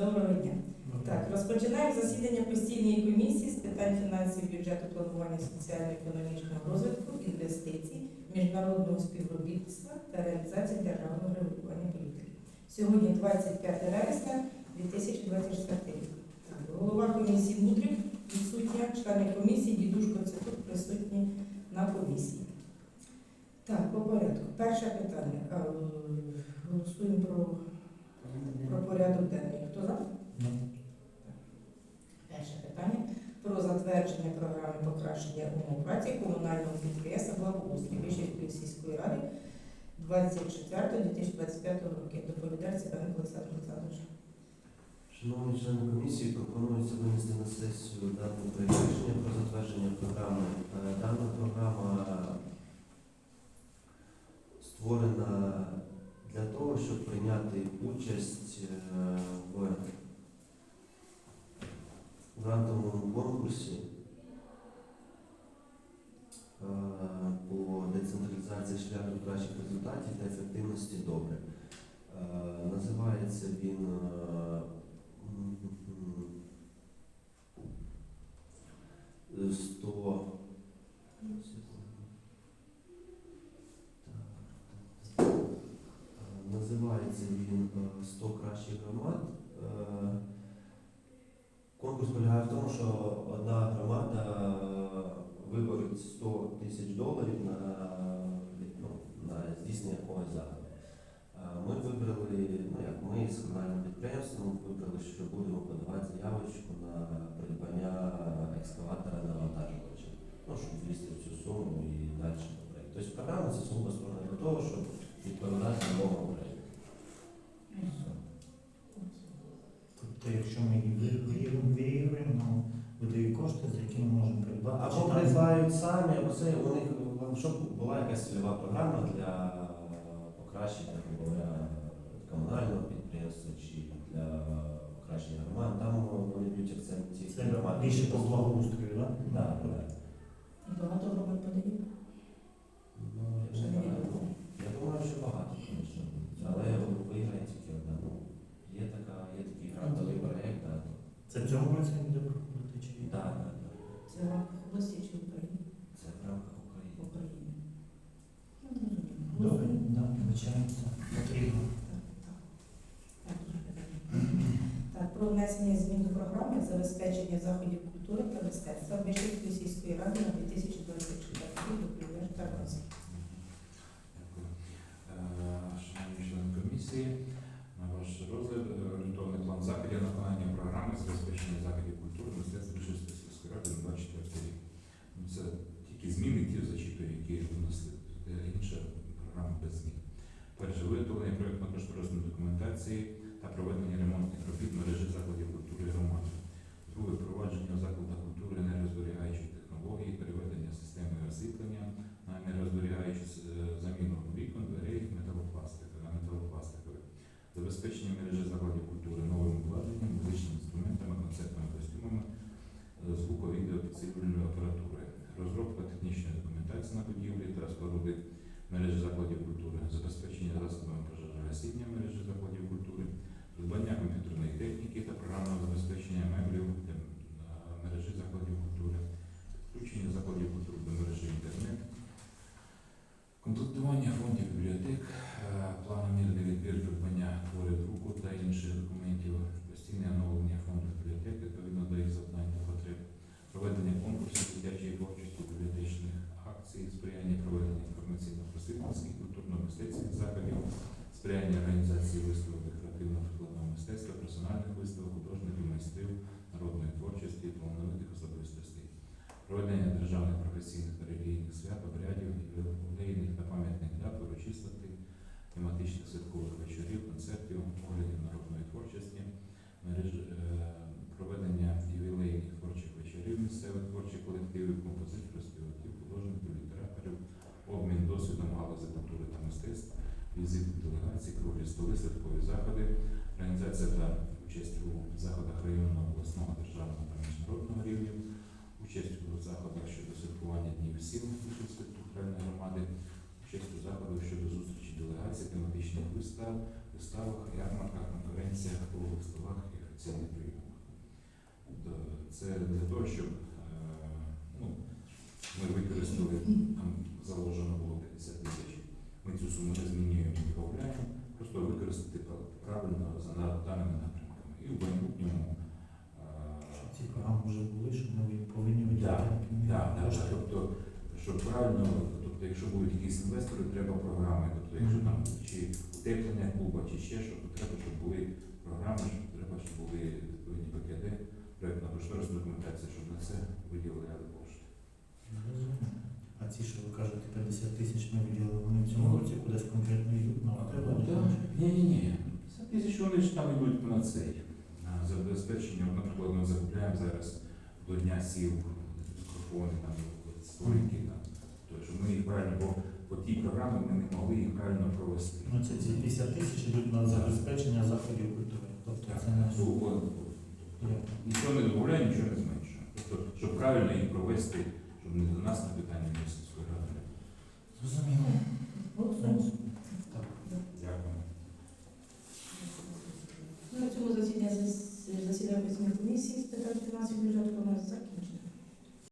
Доброго дня. Так, розпочинаємо засідання постійної комісії з питань фінансів, бюджету, планування соціально-економічного розвитку, інвестицій, міжнародного співробітництва та реалізації державного регулювання політики. Сьогодні 25 вересня 2024 рік. Голова комісії Мудрик відсутня, члени комісії, дідушко Цитук присутні на комісії. Так, по порядку. Перше питання. Е, Голосуємо про, про порядок денний. Хто за? Перше питання про затвердження програми покращення умов праці комунального підприємства благоустрій Вишівської сільської ради 24-2025 роки. Доповідач Цибенко Олександр Олександрович. Шановні члени комісії, пропонується винести на сесію дане проект рішення про затвердження програми. Е, Дана програма створена для того, щоб прийняти участь е, в грантовому конкурсі е, по децентралізації шляху кращих результатів та ефективності добре. Е, Називається він е, м, м, 100 Так. Е, Називається він е, 100 кращих громад. Е, Конкурс полягає в тому, що одна громада е, виборить 100 тисяч доларів на, ну, на здійснення якогось заходу. Е, Ми вибрали, ну як ми з комунальним підприємством вибрали, що будемо подавати заявочку на придбання екскаватора навантажувача, ну, щоб влізти в цю суму і далі. Тобто програма це сугубо створена для того, щоб відповідати новому проєкту. Тобто, якщо ми її виіграємо, виіграємо, нам видають кошти, за які ми можемо придбати. Або чи придбають самі, або це у них щоб була якась цільова програма для покращення говоря, комунального підприємства чи для покращення громад. Там вони б'ють акцент ці громади. більше по благоустрою, так? Так, так. І багато громад подають. Ну, я Ще не не знаю. відомо. Я думаю, що багато, звісно. Але виграє тільки одна. Ну, є така, є такий грантовий проєкт, так. Це в цьому році не буде проходити чи ні? Так, так, так. Це області чи України? Це в рамках України. України. Добре. Потрібно. Так, так. Так, про внесення змін до програми забезпечення заходів культури та мистецтва Вишівської сільської ради на 2024 рік. Доповідач Тарнавський. Дякую. Е, Шановні члени комісії, на ваш розгляд е, орієнтовний план заходів на виконання програми забезпечення заходів культури мистецтва сільської ради на 24 рік. Ну, Це тільки зміни, ті зачитую, які внесли. нас Інша програма без змін. Перше виготовлення проєктно-кошторисної документації технічної документації на будівлі та споруди мережі закладів культури, забезпечення засобами пожежогасіння мережі закладів культури, придбання комп'ютерної техніки та програмного забезпечення меблів для е, мережі закладів культури, включення закладів культури до мережі інтернет, комплектування фондів бібліотек, е, планомірний відбір придбання творів друку та інших документів, постійне оновлення фонду бібліотек відповідно до їх завдань та потреб, проведення конкурсів дитячої творчості бібліотечних акцій, сприяння проведення інформаційно-просвітницьких, культурно-мистецьких заходів, сприяння організації виставок декоративно-прикладного мистецтва, персональних виставок, художників, майстрів, народної творчості, талановитих особистостей, проведення державних професійних та релігійних свят, обрядів, ювілейних та пам'ятних дат, урочистостей, тематичних святкових вечорів, концертів, оглядів народної творчості, мереж, е, проведення ювілейних творчих вечорів місцевих творчих колективів, композиторів, співаків, художників, літераторів, обмін досвідом галузі культури та мистецтв, візит делегацій, круглі столи, святкові заходи, організація та участь у заходах районного, обласного, державного та міжнародного рівнів, участь у заходах щодо святкування днів сіл Вишівської територіальної громади, участь у заходах щодо зустрічі делегацій, тематичних вистав, виставах, ярмарках, конференціях, круглих столах і акційний прийом. Тобто це для того, щоб е, ну, ми використали, там заложено було 50 тисяч, ми цю суму не змінюємо, не додаємо, просто використати правильно за даними напрямками. І в майбутньому Щоб ці програми вже були, що ми повинні виділяти Так, так, кошти. тобто, щоб правильно, тобто, якщо будуть якісь інвестори, треба програми. Тобто, якщо там чи утеплення клуба, чи ще що, то треба, щоб були програми, щоб треба, щоб були відповідні ПКД, проєктна кошторисна документація, щоб на це виділяли кошти. А ці, що ви кажете, 50 тисяч ми виділили, вони в цьому Ну, році кудись конкретно йдуть на тебе? Ні, ні, ні. 50 тисяч вони ж там йдуть на цей. На забезпечення, наприклад, ми закупляємо зараз до дня сіл мікрофони, там, столики, там, то, щоб ми їх правильно, бо по тій програмі ми не могли їх правильно провести. Ну, це ці 50 тисяч йдуть на забезпечення заходів культури. Тобто Так, це не ну, Нічого не додаємо, нічого не зменшуємо. Тобто, щоб правильно їх провести, не до нас на питання ради.